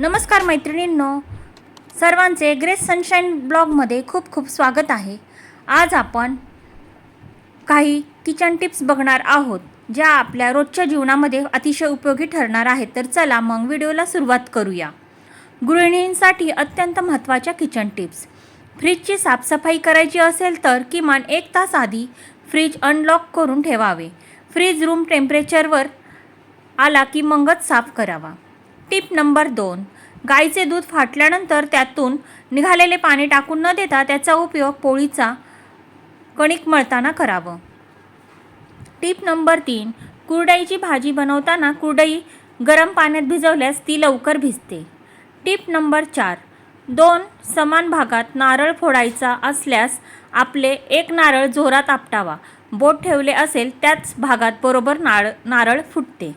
नमस्कार मैत्रिणींनो. सर्वांचे ग्रेस सनशाईन ब्लॉगमध्ये खूप खूप स्वागत आहे. आज आपण काही किचन टिप्स बघणार आहोत ज्या आपल्या रोजच्या जीवनामध्ये अतिशय उपयोगी ठरणार आहेत. तर चला मग व्हिडिओला सुरुवात करूया. गृहिणींसाठी अत्यंत महत्त्वाच्या किचन टिप्स. फ्रीजची साफसफाई करायची असेल तर किमान एक तास आधी फ्रीज अनलॉक करून ठेवावे. फ्रीज रूम टेम्परेचरवर आला की मगच साफ करावा. टिप नंबर दोन. गाईचे दूध फाटल्यानंतर त्यातून निघालेले पाणी टाकून न देता त्याचा उपयोग पोळीचा कणिक मळताना करावं. टिप नंबर तीन. कुरडईची भाजी बनवताना कुरडई गरम पाण्यात भिजवल्यास ती लवकर भिजते. टिप नंबर चार. दोन समान भागात नारळ फोडायचा असल्यास आपले एक नारळ जोरात आपटावा. बोट ठेवले असेल त्याच भागात बरोबर नारळ नारळ फुटते.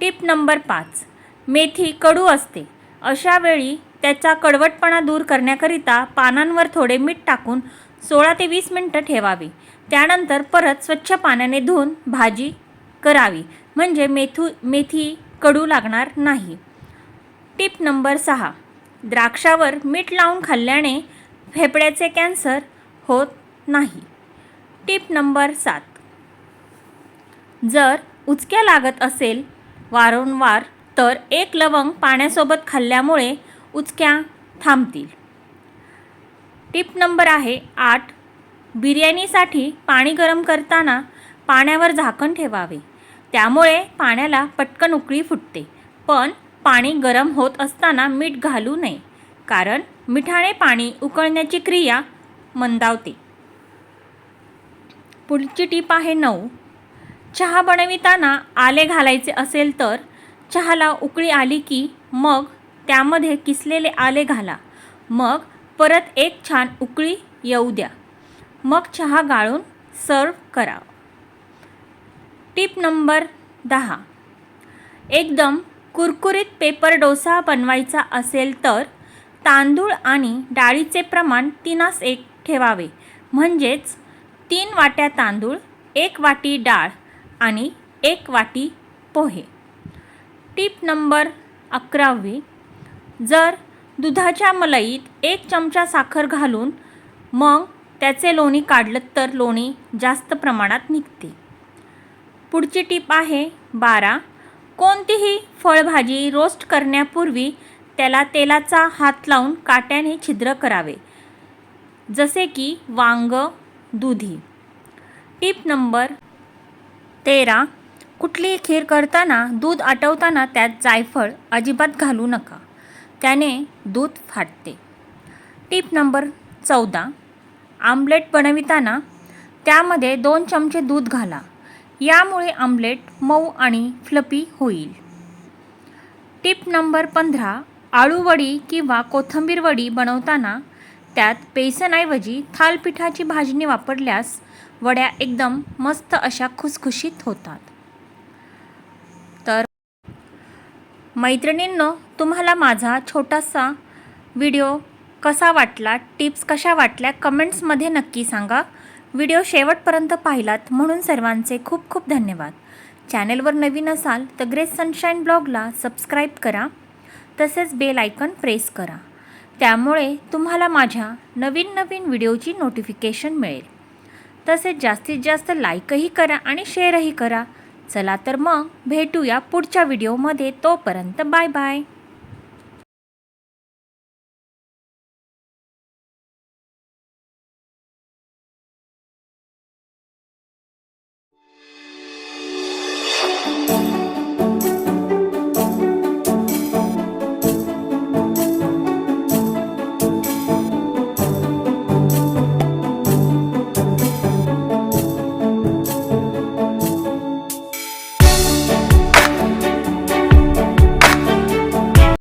टिप नंबर पाच. मेथी कडू असते. अशा वेळी त्याचा कडवटपणा दूर करण्याकरिता पानांवर थोडे मीठ टाकून सोळा ते वीस मिनटं ठेवावी. त्यानंतर परत स्वच्छ पाण्याने धुवून भाजी करावी. म्हणजे मेथू मेथी कडू लागणार नाही. टिप नंबर सहा. द्राक्षावर मीठ लावून खाल्ल्याने फेफड्याचे कॅन्सर होत नाही. टिप नंबर सात. जर उचक्या लागत असेल वारंवार तर एक लवंग पाण्यासोबत खाल्ल्यामुळे उचक्या थांबतील. टिप नंबर आहे आठ. बिर्याणीसाठी पाणी गरम करताना पाण्यावर झाकण ठेवावे. त्यामुळे पाण्याला पटकन उकळी फुटते. पण पाणी गरम होत असताना मीठ घालू नये कारण मिठाने पाणी उकळण्याची क्रिया मंदावते. पुढची टीप आहे नऊ. चहा बनविताना आले घालायचे असेल तर चहाला उकळी आली की मग त्यामध्ये किसलेले आले घाला. मग परत एक छान उकळी येऊ द्या. मग चहा गाळून सर्व करा. टिप नंबर दहा. एकदम कुरकुरीत पेपर डोसा बनवायचा असेल तर तांदूळ आणि डाळीचे प्रमाण तीनास एक ठेवावे. म्हणजेच तीन वाट्या तांदूळ एक वाटी डाळ आणि एक वाटी पोहे. टीप नंबर अकरावी. जर दुधाच्या मलईत एक चमचा साखर घालून मग त्याचे लोणी काढलं तर लोणी जास्त प्रमाणात निघते. पुढची टीप आहे बारा. कोणतीही फळभाजी रोस्ट करण्यापूर्वी त्याला तेलाचा हात लावून काट्याने छिद्र करावे. जसे की वांग दुधी. टीप नंबर तेरा. कुठलीही खीर करताना दूध आटवताना त्यात जायफळ अजिबात घालू नका. त्याने दूध फाटते. टीप नंबर चौदा. आमलेट बनविताना त्यामध्ये दोन चमचे दूध घाला. यामुळे आमलेट मऊ आणि फ्लपी होईल. टिप नंबर पंधरा. आळूवडी किंवा कोथिंबीर वडी बनवताना त्यात बेसनऐवजी थालपिठाची भाजणी वापरल्यास वड्या एकदम मस्त अशा खुसखुशीत होतात तर मैत्रिणींनो तुम्हाला माझा छोटासा व्हिडिओ कसा वाटला टिप्स कशा वाटल्या कमेंट्समध्ये नक्की सांगा. व्हिडिओ शेवटपर्यंत पाहिलात म्हणून सर्वांचे खूप खूप धन्यवाद. चॅनेलवर नवीन असाल तर ग्रेस सनशाईन ब्लॉगला सबस्क्राईब करा तसेच बेल आयकन प्रेस करा. त्यामुळे तुम्हाला माझ्या नवीन नवीन व्हिडिओची नोटिफिकेशन मिळेल. तसेच जास्तीत जास्त लाईकही करा आणि शेअरही करा. चला तर मग भेटूया पुढच्या व्हिडिओमध्ये तोपर्यंत बाय बाय.